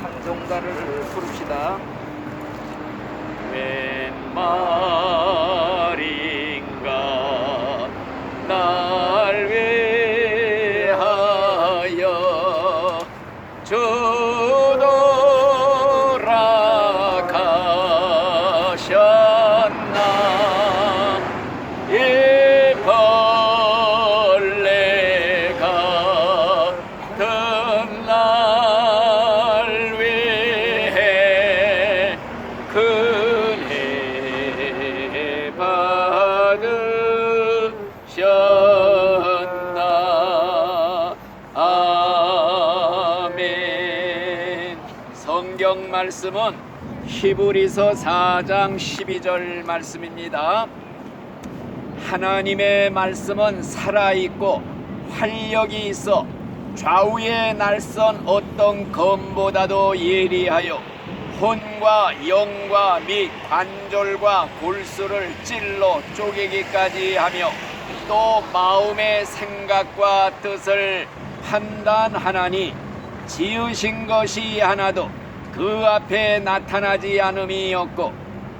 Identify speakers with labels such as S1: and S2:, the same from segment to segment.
S1: 찬송가를 부릅시다. 웬말 성경 말씀은 히브리서 4장 12절 말씀입니다. 하나님의 말씀은 살아있고 활력이 있어 좌우의 날선 어떤 검보다도 예리하여 혼과 영과 및 관절과 골수를 찔러 쪼개기까지 하며 또 마음의 생각과 뜻을 판단하나니 지으신 것이 하나도 그 앞에 나타나지 않음이 없고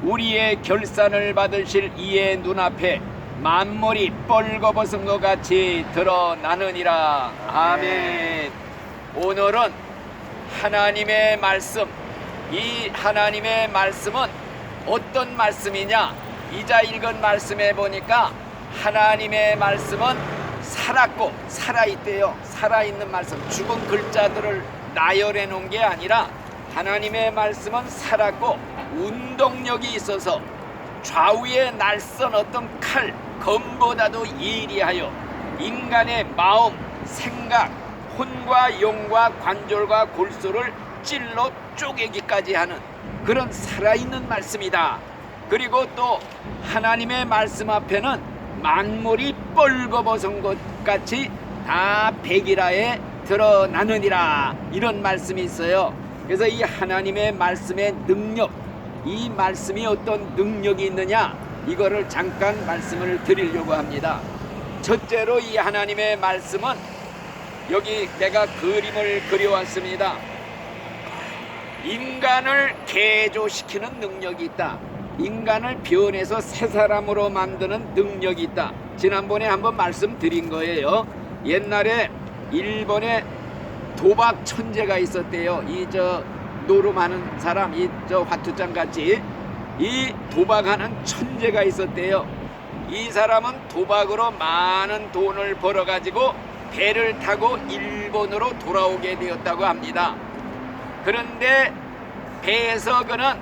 S1: 우리의 결산을 받으실 이의 눈앞에 만물이 뻘거벗은 것 같이 드러나느니라. 아멘. 오늘은 하나님의 말씀 이 하나님의 말씀은 어떤 말씀이냐? 이자 읽은 말씀에 보니까 하나님의 말씀은 살았고 살아있대요. 살아있는 말씀. 죽은 글자들을 나열해 놓은 게 아니라 하나님의 말씀은 살았고 운동력이 있어서 좌우의 날선 어떤 칼, 검보다도 예리하여 인간의 마음, 생각, 혼과 영과 관절과 골수를 찔러 쪼개기까지 하는 그런 살아있는 말씀이다. 그리고 또 하나님의 말씀 앞에는 만물이 뻘거벗은 것 같이 다 백이라에 드러나느니라 이런 말씀이 있어요. 그래서 이 하나님의 말씀의 능력, 이 말씀이 어떤 능력이 있느냐 이거를 잠깐 말씀을 드리려고 합니다. 첫째로 이 하나님의 말씀은 여기 내가 그림을 그려왔습니다. 인간을 개조시키는 능력이 있다. 인간을 변해서 새 사람으로 만드는 능력이 있다. 지난번에 한번 말씀드린 거예요. 옛날에 일본에 도박 천재가 있었대요. 이 저 노름하는 사람, 이 저 화투장 같이 이 도박하는 천재가 있었대요. 이 사람은 도박으로 많은 돈을 벌어가지고 배를 타고 일본으로 돌아오게 되었다고 합니다. 그런데 배에서 그는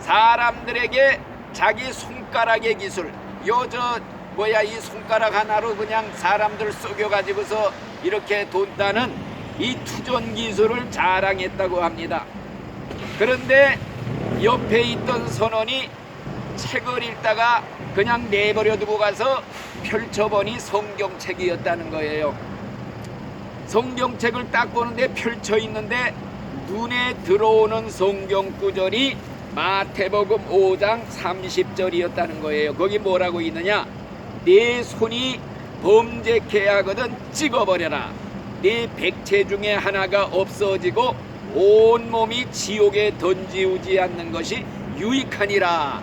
S1: 사람들에게 자기 손가락의 기술, 요저 뭐야 이 손가락 하나로 그냥 사람들 속여가지고서 이렇게 돈 따는 이 투전 기술을 자랑했다고 합니다. 그런데 옆에 있던 선원이 책을 읽다가 그냥 내버려 두고 가서 펼쳐보니 성경책이었다는 거예요. 성경책을 딱 보는데 펼쳐 있는데 눈에 들어오는 성경 구절이 마태복음 5장 30절이었다는 거예요. 거기 뭐라고 있느냐? 네 손이 범죄케 하거든 찍어버려라. 네 백체 중에 하나가 없어지고 온 몸이 지옥에 던지우지 않는 것이 유익하니라.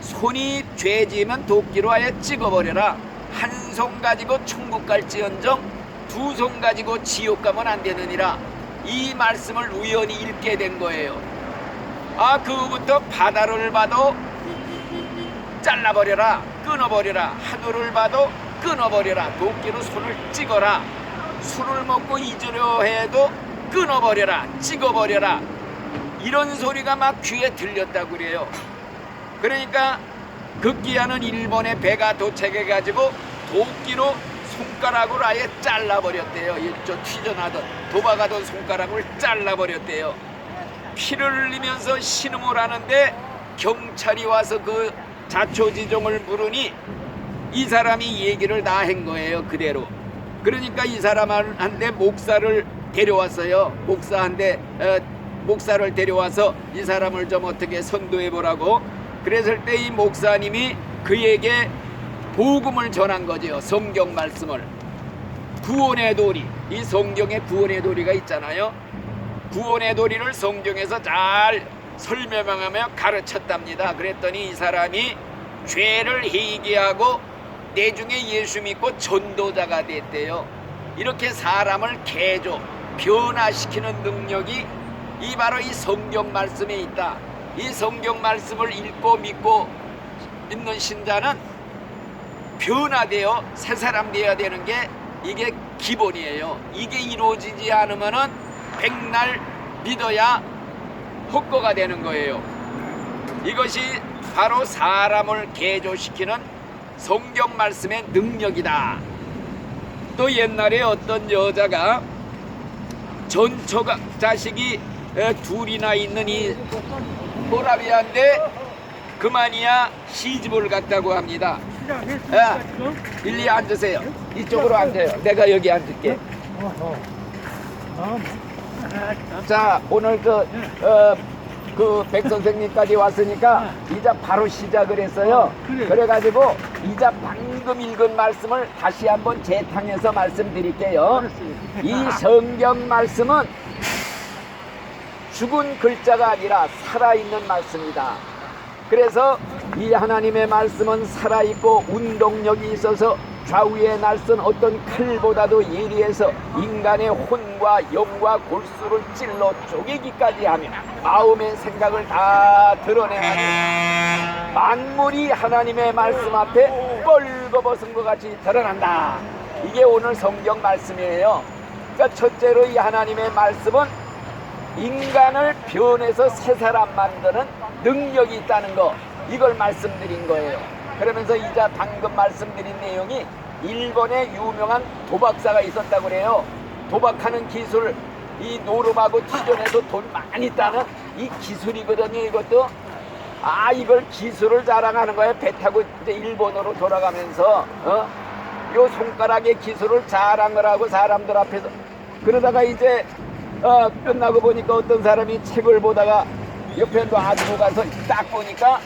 S1: 손이 죄지면 도끼로 아예 찍어버려라. 한 손 가지고 천국 갈지언정 두 손 가지고 지옥 가면 안 되느니라. 이 말씀을 우연히 읽게 된 거예요. 아, 그부터 바다를 봐도 잘라버려라, 끊어버려라. 하늘을 봐도 끊어버려라. 도끼로 손을 찍어라. 술을 먹고 잊으려 해도 끊어버려라, 찍어버려라. 이런 소리가 막 귀에 들렸다고 그래요. 그러니까 급기야는 일본의 배가 도착해가지고 도끼로 손가락으로 아예 잘라버렸대요. 이저 튀져나던 도박하던 손가락을 잘라버렸대요. 피를 흘리면서 신음을 하는데 경찰이 와서 그 자초지종을 물으니 이 사람이 얘기를 다 한 거예요. 그대로. 그러니까 이 사람한테 목사를 데려왔어요. 목사한테 어, 목사를 데려와서 이 사람을 좀 어떻게 선도해 보라고. 그랬을 때 이 목사님이 그에게 복음을 전한 거죠. 성경 말씀을. 구원의 도리. 이 성경에 구원의 도리가 있잖아요. 구원의 도리를 성경에서 잘 설명하며 가르쳤답니다. 그랬더니 이 사람이 죄를 회개하고 내 중에 예수 믿고 전도자가 됐대요. 이렇게 사람을 개조, 변화시키는 능력이 이 바로 이 성경 말씀에 있다. 이 성경 말씀을 읽고 믿고 믿는 신자는 변화되어 새 사람 되어야 되는 게 이게 기본이에요. 이게 이루어지지 않으면은 백날 믿어야 헛거가 되는 거예요. 이것이 바로 사람을 개조시키는 성경 말씀의 능력이다. 또 옛날에 어떤 여자가 전처가 자식이 에, 둘이나 있는 이 호라비아인데 그만이야 시집을 갔다고 합니다. 야, 일리 앉으세요. 이쪽으로 앉아요. 내가 여기 앉을게. 자, 오늘 그, 어, 그 백 선생님까지 왔으니까 이제 바로 시작을 했어요.
S2: 그래.
S1: 그래가지고 이제 방금 읽은 말씀을 다시 한번 재탕해서 말씀드릴게요. 이 성경 말씀은 죽은 글자가 아니라 살아있는 말씀이다. 그래서 이 하나님의 말씀은 살아있고 운동력이 있어서 좌우에 날선 어떤 칼보다도 예리해서 인간의 혼과 영과 골수를 찔러 쪼개기까지 하며 마음의 생각을 다 드러내가지고 만물이 하나님의 말씀 앞에 뻘거벗은 것 같이 드러난다. 이게 오늘 성경 말씀이에요. 그러니까 첫째로 이 하나님의 말씀은 인간을 변해서 새 사람 만드는 능력이 있다는 거 이걸 말씀드린 거예요. 그러면서 이제 방금 말씀드린 내용이 일본에 유명한 도박사가 있었다고 그래요. 도박하는 기술 이 노름하고 티존에서 돈 많이 따는 이 기술이거든요. 이것도 아 이걸 기술을 자랑하는 거예요. 배 타고 이제 일본으로 돌아가면서 어? 요 손가락의 기술을 자랑을 하고 사람들 앞에서 그러다가 이제 어, 끝나고 보니까 어떤 사람이 책을 보다가 옆에 놔두고 가서 딱 보니까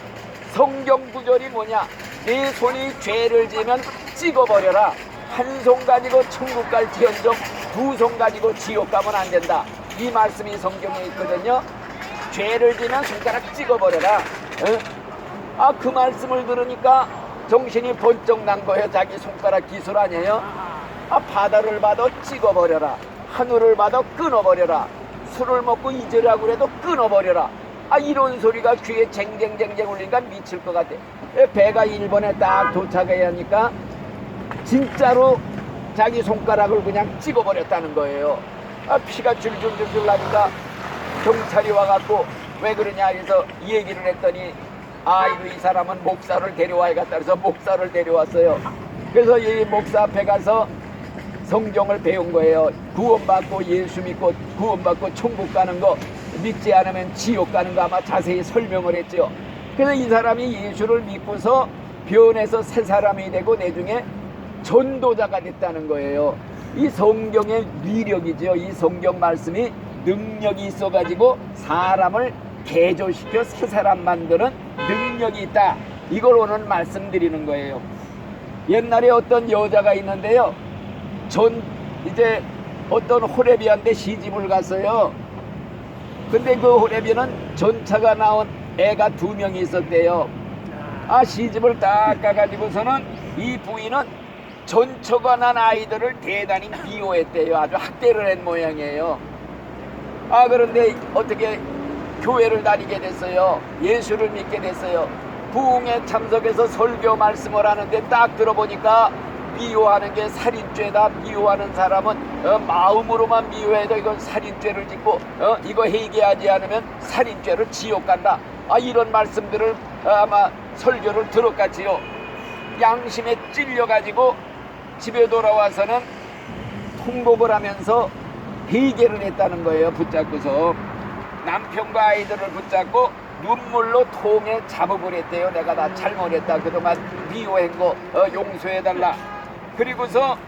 S1: 성경 구절이 뭐냐? 네 손이 죄를 지면 찍어버려라. 한 손 가지고 천국 갈지언정 두 손 가지고 지옥 가면 안 된다. 이 말씀이 성경에 있거든요. 죄를 지면 손가락 찍어버려라. 아 그 말씀을 들으니까 정신이 번쩍 난 거예요. 자기 손가락 기술 아니에요? 아 바다를 봐도 찍어버려라. 하늘을 봐도 끊어버려라. 술을 먹고 잊으라고 그래도 끊어버려라 아 이런 소리가 귀에 쟁쟁쟁쟁 울리니까 미칠 것 같아. 에, 배가 일본에 딱 도착해야 하니까 진짜로 자기 손가락을 그냥 찍어버렸다는 거예요. 아 피가 줄줄줄줄 나니까 경찰이 와갖고 왜 그러냐 해서 이 얘기를 했더니 아이고 이 사람은 목사를 데려와야겠다 그래서 목사를 데려왔어요. 그래서 이 목사 앞에 가서 성경을 배운 거예요. 구원받고 예수 믿고 구원받고 천국 가는 거 믿지 않으면 지옥 가는 거 아마 자세히 설명을 했죠 그래서 이 사람이 예수를 믿고서 변해서 새 사람이 되고 내중에 전도자가 됐다는 거예요. 이 성경의 위력이죠. 이 성경 말씀이 능력이 있어가지고 사람을 개조시켜 새 사람 만드는 능력이 있다. 이걸 오늘 말씀드리는 거예요. 옛날에 어떤 여자가 있는데요. 전 이제 어떤 호레비한테 시집을 갔어요. 근데 그 호레비는 전차가 나온 애가 두 명이 있었대요. 아 시집을 딱 가가지고서는 이 부인은 전처가 난 아이들을 대단히 미워했대요. 아주 학대를 한 모양이에요. 아 그런데 어떻게 교회를 다니게 됐어요. 예수를 믿게 됐어요. 부흥에 참석해서 설교 말씀을 하는데 딱 들어보니까 미워하는 게 살인죄다. 미워하는 사람은 어, 마음으로만 미워해도 이건 살인죄를 짓고 어, 이거 회개하지 않으면 살인죄로 지옥 간다. 아 이런 말씀들을 어, 아마 설교를 들었겠지요. 양심에 찔려가지고 집에 돌아와서는 통곡을 하면서 회개를 했다는 거예요. 붙잡고서 남편과 아이들을 붙잡고 눈물로 통에 했대요. 내가 다 잘못했다. 그동안 미워한 거 어, 용서해달라. 그리고서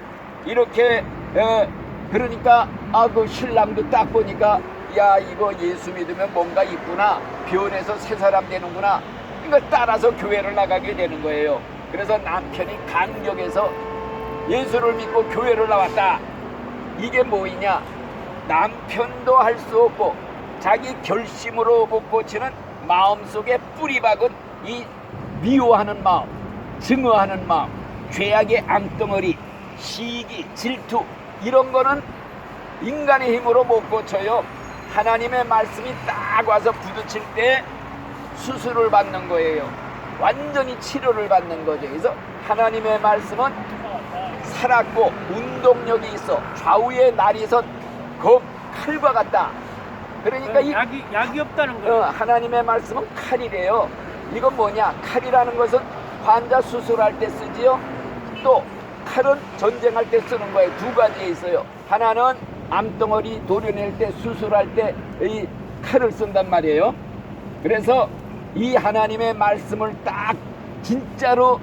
S1: 이렇게 어, 그러니까 아 그 신랑도 딱 보니까 야 이거 예수 믿으면 뭔가 있구나. 변해서 새 사람 되는구나. 이걸 따라서 교회를 나가게 되는 거예요. 그래서 남편이 강력해서 예수를 믿고 교회를 나왔다. 이게 뭐이냐? 남편도 할 수 없고 자기 결심으로 못 고치는 마음속에 뿌리 박은 이 미워하는 마음, 증오하는 마음, 죄악의 앙덩어리, 시기, 질투 이런 거는 인간의 힘으로 못 고쳐요. 하나님의 말씀이 딱 와서 부딪힐 때 수술을 받는 거예요. 완전히 치료를 받는 거죠. 그래서 하나님의 말씀은 살았고 운동력이 있어 좌우에 날이 선 검 칼과 같다. 그러니까 이
S2: 약이 약이 없다는
S1: 어,
S2: 거예요.
S1: 하나님의 말씀은 칼이래요. 이건 뭐냐? 칼이라는 것은 환자 수술할 때 쓰지요. 또 칼은 전쟁할 때 쓰는 거예요. 두 가지 있어요. 하나는 암덩어리 도려낼 때 수술할 때 이 칼을 쓴단 말이에요. 그래서 이 하나님의 말씀을 딱 진짜로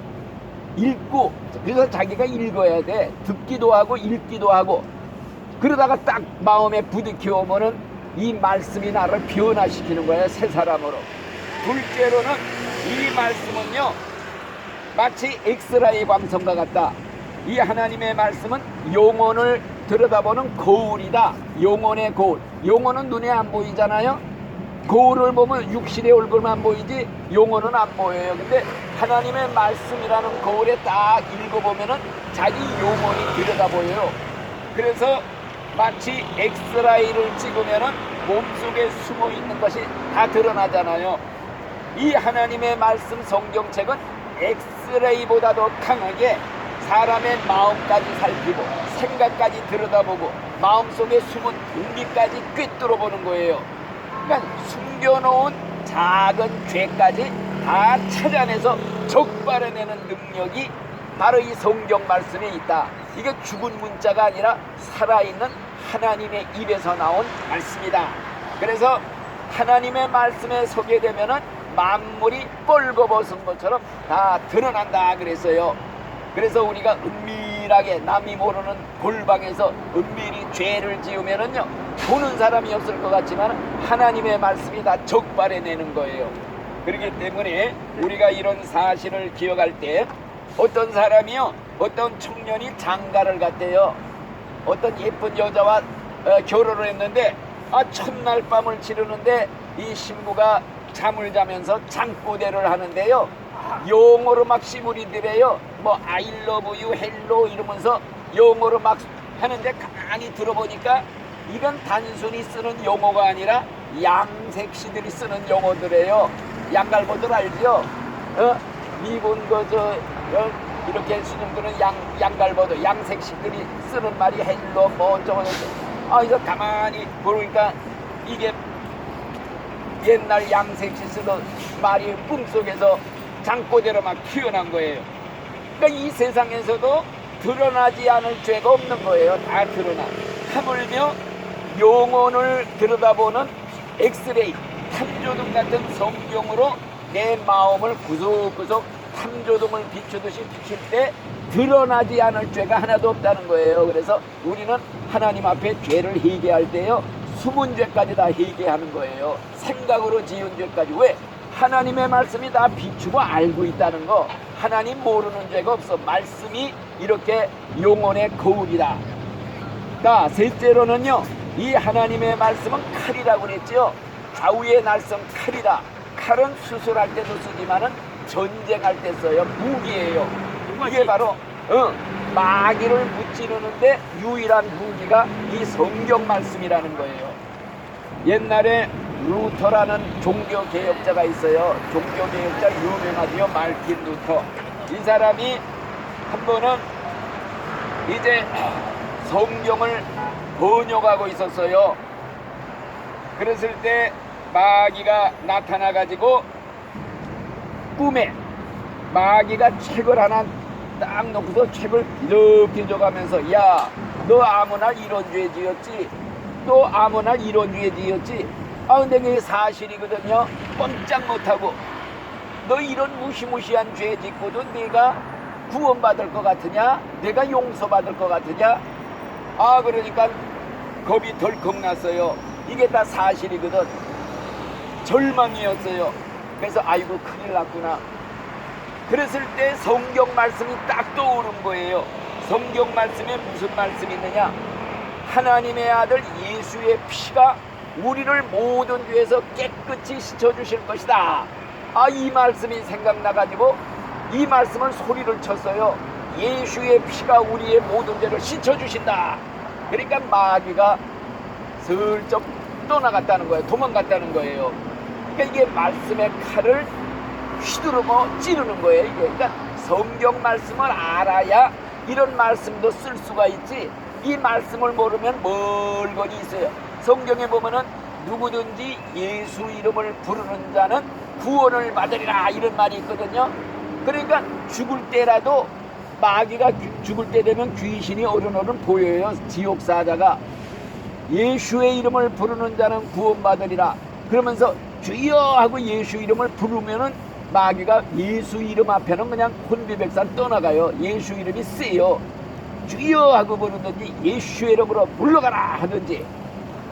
S1: 읽고 그래서 자기가 읽어야 돼. 듣기도 하고 읽기도 하고 그러다가 딱 마음에 부딪혀 오면은 이 말씀이 나를 변화시키는 거예요 새 사람으로 둘째로는 이 말씀은요 마치 엑스라이 광선과 같다. 이 하나님의 말씀은 영혼을 들여다보는 거울이다. 영혼의 거울. 영혼은 눈에 안 보이잖아요. 거울을 보면 육신의 얼굴만 보이지 영혼은 안 보여요. 근데 하나님의 말씀이라는 거울에 딱 읽어보면은 자기 영혼이 들여다보여요. 그래서 마치 엑스라이를 찍으면은 몸속에 숨어 있는 것이 다 드러나잖아요. 이 하나님의 말씀 성경책은 엑스레이보다도 강하게 사람의 마음까지 살피고 생각까지 들여다보고 마음속에 숨은 공기까지 꿰뚫어 보는 거예요. 그러니까 숨겨놓은 작은 죄까지 다 찾아내서 적발해내는 능력이 바로 이 성경 말씀에 있다. 이게 죽은 문자가 아니라 살아있는 하나님의 입에서 나온 말씀이다. 그래서 하나님의 말씀에 서게 되면은 만물이 뻘거벗은 것처럼 다 드러난다 그랬어요. 그래서 우리가 은밀하게 남이 모르는 골방에서 은밀히 죄를 지으면은요 보는 사람이 없을 것 같지만 하나님의 말씀이 다 적발해내는 거예요. 그렇기 때문에 우리가 이런 사실을 기억할 때 어떤 사람이요 어떤 청년이 장가를 갔대요. 어떤 예쁜 여자와 어, 결혼을 했는데 아 첫날 밤을 치르는데 이 신부가 잠을 자면서 장꼬대를 하는데요. 영어로 막 시무리들래요. 뭐 I love you, hello 이러면서 영어로 막 하는데 가만히 들어보니까 이건 단순히 쓰는 용어가 아니라 양색시들이 쓰는 용어들이에요. 양갈보들 알죠? 어? 미군 그저 어? 이렇게 수능들은 양 양갈보들 양색시들이 쓰는 말이 헬로 뭐 어쩌고 저쩌고. 아 이거 가만히 보니까 이게 옛날 양색시 쓰던 말이 꿈속에서 장꼬대로 막 튀어난 거예요. 그러니까 이 세상에서도 드러나지 않을 죄가 없는 거예요. 다 드러나. 하물며 영혼을 들여다보는 엑스레이, 탐조등 같은 성경으로 내 마음을 구석구석 탐조등을 비추듯이 비칠 때 드러나지 않을 죄가 하나도 없다는 거예요. 그래서 우리는 하나님 앞에 죄를 회개할 때요. 숨은 죄까지 다 회개하는 거예요. 생각으로 지은 죄까지. 왜? 하나님의 말씀이 다 비추고 알고 있다는 거. 하나님 모르는 죄가 없어. 말씀이 이렇게 영혼의 거울이다. 자, 셋째로는요. 이 하나님의 말씀은 칼이라고 그랬죠. 좌우의 날성 칼이다. 칼은 수술할 때도 쓰지만은 전쟁할 때 써요. 무기예요. 이게 바로 어, 마귀를 무찌르는데 유일한 무기가 이 성경 말씀이라는 거예요. 옛날에 루터라는 종교 개혁자가 있어요. 종교 개혁자 유명하지요. 말틴 루터. 이 사람이 한 번은 이제 성경을 번역하고 있었어요. 그랬을 때 마귀가 나타나 가지고 꿈에 마귀가 책을 하나 딱 놓고서 책을 이렇게 줘가면서 야 너 아무나 이런 죄 지었지 또 아무나 이런 죄 지었지. 아 근데 그게 사실이거든요. 꼼짝 못하고. 너 이런 무시무시한 죄 짓고도 내가 구원받을 것 같으냐? 내가 용서받을 것 같으냐? 아 그러니까 겁이 덜컥 났어요. 이게 다 사실이거든. 절망이었어요. 그래서 아이고 큰일 났구나. 그랬을 때 성경 말씀이 딱 떠오른 거예요. 성경 말씀에 무슨 말씀이 있느냐? 하나님의 아들 예수의 피가 우리를 모든 죄에서 깨끗이 씻어주실 것이다. 아, 이 말씀이 생각나가지고 이 말씀을 소리를 쳤어요. 예수의 피가 우리의 모든 죄를 씻어주신다. 그러니까 마귀가 슬쩍 떠나갔다는 거예요. 도망갔다는 거예요. 그러니까 이게 말씀의 칼을 휘두르고 찌르는 거예요. 이게 그러니까 성경 말씀을 알아야 이런 말씀도 쓸 수가 있지. 이 말씀을 모르면 멀거니 있어요. 성경에 보면은 누구든지 예수 이름을 부르는 자는 구원을 받으리라 이런 말이 있거든요. 그러니까 죽을 때라도 마귀가 귀- 죽을 때 되면 귀신이 어른어른 보여요. 지옥 사자가 예수의 이름을 부르는 자는 구원받으리라. 그러면서 주여 하고 예수 이름을 부르면은 마귀가 예수 이름 앞에는 그냥 혼비백산 떠나가요. 예수 이름이 세요. 주여 하고 부르든지 예수의 이름으로 물러가라 하든지.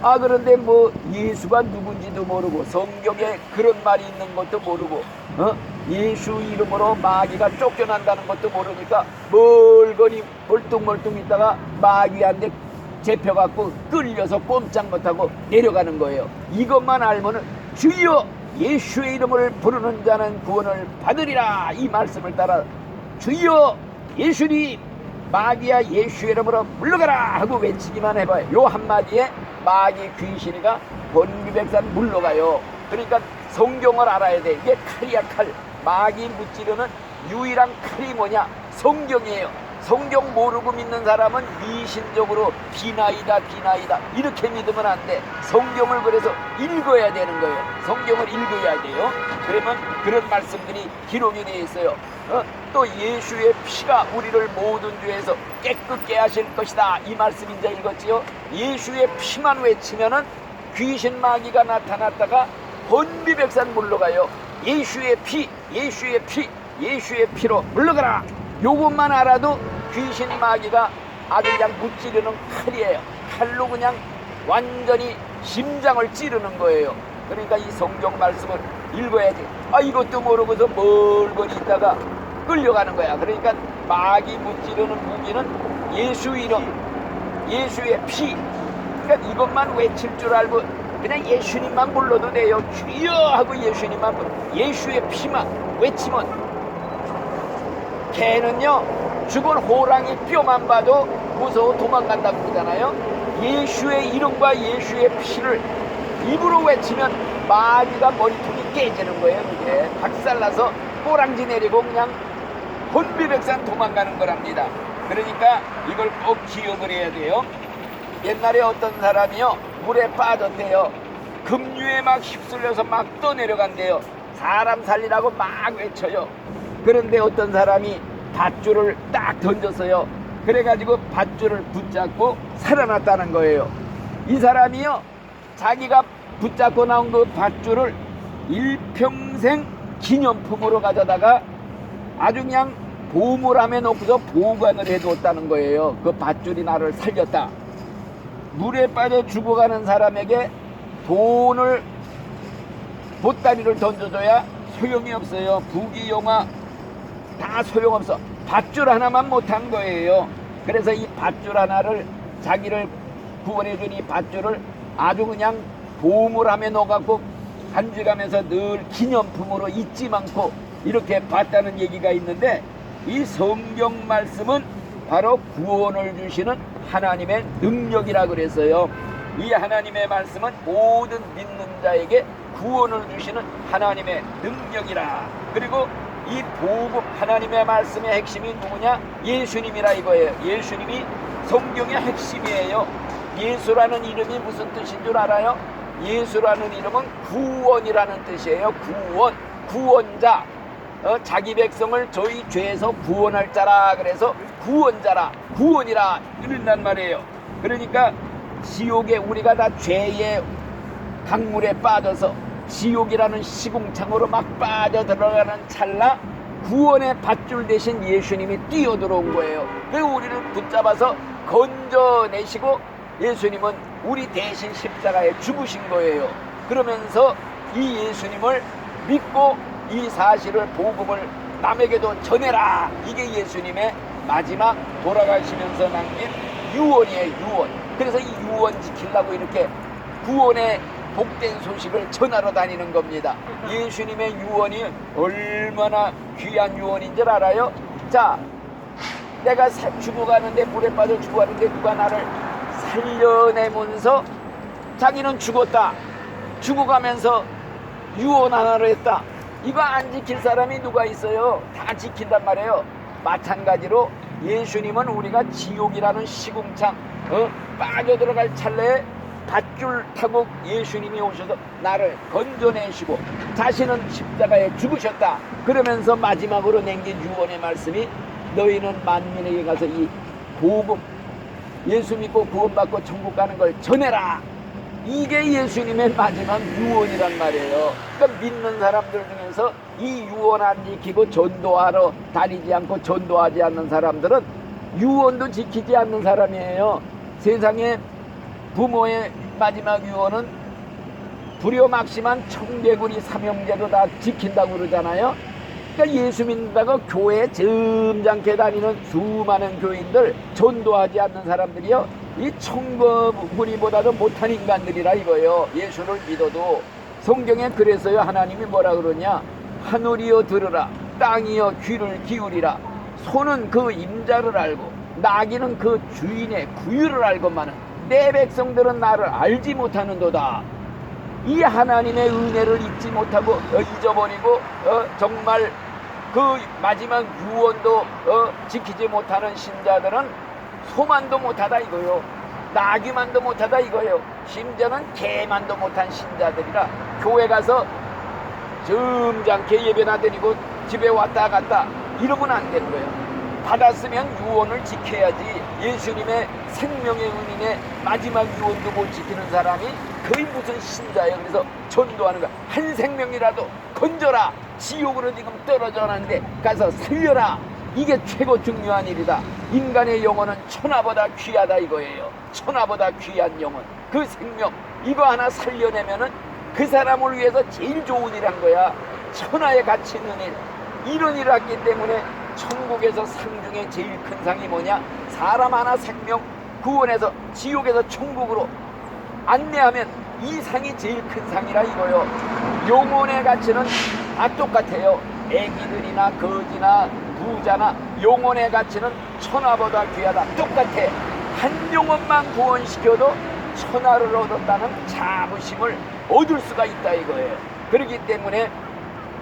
S1: 아 그런데 뭐 예수가 누군지도 모르고 성경에 그런 말이 있는 것도 모르고 어? 예수 이름으로 마귀가 쫓겨난다는 것도 모르니까 멀거니 멀뚱멀뚱 있다가 마귀한테 잡혀갖고 끌려서 꼼짝 못하고 내려가는 거예요. 이것만 알면은 주여 예수의 이름을 부르는 자는 구원을 받으리라 이 말씀을 따라 주여 예수님 마귀야 예수의 이름으로 물러가라 하고 외치기만 해봐요. 요 한마디에 마귀 귀신이가 번비백산 물러가요. 그러니까 성경을 알아야 돼. 이게 칼이야 칼. 마귀 무찌르는 유일한 칼이 뭐냐? 성경이에요. 성경 모르고 믿는 사람은 미신적으로 비나이다 비나이다 이렇게 믿으면 안 돼. 성경을 그래서 읽어야 되는 거예요. 성경을 읽어야 돼요. 그러면 그런 말씀들이 기록이 되어 있어요. 어? 또 예수의 피가 우리를 모든 죄에서 깨끗게 하실 것이다. 이 말씀 이제 읽었지요. 예수의 피만 외치면은 귀신 마귀가 나타났다가 번비백산 물러가요. 예수의 피, 예수의 피, 예수의 피로 물러가라. 요것만 알아도 귀신 마귀가 아주 그냥 무찌르는 칼이에요. 칼로 그냥 완전히 심장을 찌르는 거예요. 그러니까 이 성경 말씀을 읽어야지. 아 이것도 모르고서 멀거니 있다가 끌려가는 거야. 그러니까 마귀 무찌르는 무기는 예수 이름, 예수의 피. 그러니까 이것만 외칠 줄 알고 그냥 예수님만 불러도 돼요. 주여 하고 예수님만 불러. 예수의 피만 외치면 개는요 죽은 호랑이 뼈만 봐도 무서워 도망간다고 그러잖아요. 예수의 이름과 예수의 피를 입으로 외치면 마귀가 머리통이 깨지는 거예요. 그게 박살나서 꼬랑지 내리고 그냥 혼비백산 도망가는 거랍니다. 그러니까 이걸 꼭 기억을 해야 돼요. 옛날에 어떤 사람이요 물에 빠졌대요. 급류에 막 휩쓸려서 막 떠내려간대요. 사람 살리라고 막 외쳐요. 그런데 어떤 사람이 밧줄을 딱 던졌어요. 그래가지고 밧줄을 붙잡고 살아났다는 거예요. 이 사람이요 자기가 붙잡고 나온 그 밧줄을 일평생 기념품으로 가져다가 아주 그냥 보물함에 놓고서 보관을 해두었다는 거예요. 그 밧줄이 나를 살렸다. 물에 빠져 죽어가는 사람에게 돈을 보따리를 던져줘야 소용이 없어요. 부귀영화 다 소용없어. 밧줄 하나만 못한 거예요. 그래서 이 밧줄 하나를 자기를 구원해 준 이 밧줄을 아주 그냥 보물함에 넣어갖고 간직하면서 늘 기념품으로 잊지 않고 이렇게 봤다는 얘기가 있는데 이 성경 말씀은 바로 구원을 주시는 하나님의 능력이라 그래서요. 이 하나님의 말씀은 모든 믿는 자에게 구원을 주시는 하나님의 능력이라. 그리고 이 복음 하나님의 말씀의 핵심이 누구냐? 예수님이라 이거예요. 예수님이 성경의 핵심이에요. 예수라는 이름이 무슨 뜻인 줄 알아요? 예수라는 이름은 구원이라는 뜻이에요. 구원, 구원자. 어, 자기 백성을 저희 죄에서 구원할 자라 그래서 구원자라 구원이라 이른단 말이에요. 그러니까 지옥에 우리가 다 죄의 강물에 빠져서 지옥이라는 시궁창으로 막 빠져 들어가는 찰나 구원의 밧줄 대신 예수님이 뛰어들어온 거예요. 그 우리를 붙잡아서 건져내시고 예수님은 우리 대신 십자가에 죽으신 거예요. 그러면서 이 예수님을 믿고 이 사실을 복음을 남에게도 전해라. 이게 예수님의 마지막 돌아가시면서 남긴 유언이에요. 유언. 그래서 이 유언 지키려고 이렇게 구원의 복된 소식을 전하러 다니는 겁니다. 예수님의 유언이 얼마나 귀한 유언인 줄 알아요? 자, 내가 사- 죽어가는데 물에 빠져 죽어가는데 누가 나를 살려내면서 자기는 죽었다. 죽어가면서 유언 하나를 했다. 이거 안 지킬 사람이 누가 있어요? 다 지킨단 말이에요. 마찬가지로 예수님은 우리가 지옥이라는 시궁창 어? 빠져들어갈 찰나에 밧줄 타고 예수님이 오셔서 나를 건져내시고 자신은 십자가에 죽으셨다. 그러면서 마지막으로 남긴 유언의 말씀이 너희는 만민에게 가서 이 복음 예수 믿고 구원받고 천국 가는 걸 전해라. 이게 예수님의 마지막 유언이란 말이에요. 그러니까 믿는 사람들 중에서 이 유언 안 지키고 전도하러 다니지 않고 전도하지 않는 사람들은 유언도 지키지 않는 사람이에요. 세상에 부모의 마지막 유언은 불효막심한 청개구리 삼형제도 다 지킨다고 그러잖아요. 그러니까 예수 믿는다고 교회에 점잖게 다니는 수많은 교인들 전도하지 않는 사람들이요. 이 청개구리보다도 못한 인간들이라 이거예요. 예수를 믿어도 성경에 그래서요 하나님이 뭐라 그러냐 하늘이여 들으라 땅이여 귀를 기울이라 소는 그 임자를 알고 나귀는 그 주인의 구유를 알고만은 내 백성들은 나를 알지 못하는도다. 이 하나님의 은혜를 잊지 못하고 어, 잊어버리고 어, 정말 그 마지막 유언도 어, 지키지 못하는 신자들은 소만도 못하다 이거요. 나귀만도 못하다 이거요. 심지어는 개만도 못한 신자들이라 교회 가서 점잖게 예배나 드리고 집에 왔다 갔다 이러면 안 되는 거예요. 받았으면 유언을 지켜야지 예수님의 생명의 은인의 마지막 유언도 못 지키는 사람이 거의 무슨 신자예요. 그래서 전도하는 거야. 한 생명이라도 건져라. 지옥으로 지금 떨어져 가는데 가서 살려라. 이게 최고 중요한 일이다. 인간의 영혼은 천하보다 귀하다 이거예요. 천하보다 귀한 영혼. 그 생명 이거 하나 살려내면은 그 사람을 위해서 제일 좋은 일 한 거야. 천하에 가치 있는 일. 이런 일을 했기 때문에 천국에서 상 중에 제일 큰 상이 뭐냐? 사람 하나 생명 구원해서 지옥에서 천국으로 안내하면 이 상이 제일 큰 상이라 이거요. 영혼의 가치는 다 똑같아요. 애기들이나 거지나 부자나 영혼의 가치는 천하보다 귀하다. 똑같아. 한 영혼만 구원시켜도 천하를 얻었다는 자부심을 얻을 수가 있다 이거예요. 그렇기 때문에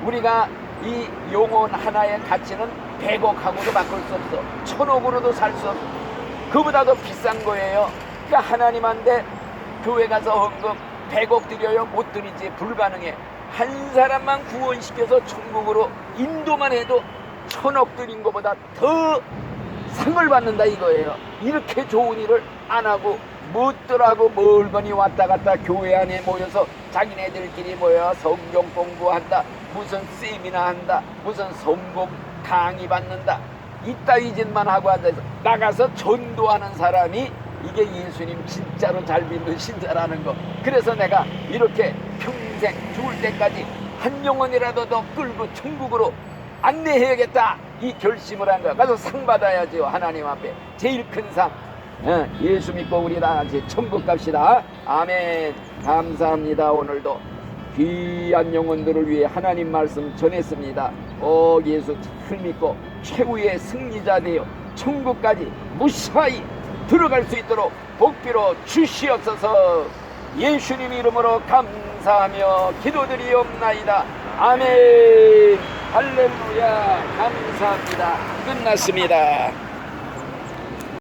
S1: 우리가 이 영혼 하나의 가치는 100억하고도 바꿀 수 없어. 천억으로도 살 수 없어. 그보다 더 비싼 거예요. 그러니까 하나님한테 교회 가서 헌금 100억 드려요 못 드리지 불가능해. 한 사람만 구원시켜서 천국으로 인도만 해도 천억 드린 것보다 더 상을 받는다 이거예요. 이렇게 좋은 일을 안 하고 뭣들하고 멀거니 왔다 갔다 교회 안에 모여서 자기네들끼리 모여 성경 공부한다. 무슨 세미나 한다. 무슨 성공 강의 받는다. 이따위 짓만 하고 앉아서 나가서 전도하는 사람이 이게 예수님 진짜로 잘 믿는 신자라는 거. 그래서 내가 이렇게 평생 죽을 때까지 한 영혼이라도 더 끌고 천국으로 안내해야겠다. 이 결심을 한 거야. 가서 상 받아야죠. 하나님 앞에. 제일 큰 상. 예, 예수 믿고 우리 다 같이 천국 갑시다. 아멘. 감사합니다. 오늘도 귀한 영혼들을 위해 하나님 말씀 전했습니다. 오 예수 잘 믿고 최후의 승리자 되어 천국까지 무사히 들어갈 수 있도록 복비로 주시옵소서. 예수님 이름으로 감사하며 기도드리옵나이다. 아멘. 할렐루야. 감사합니다. 끝났습니다.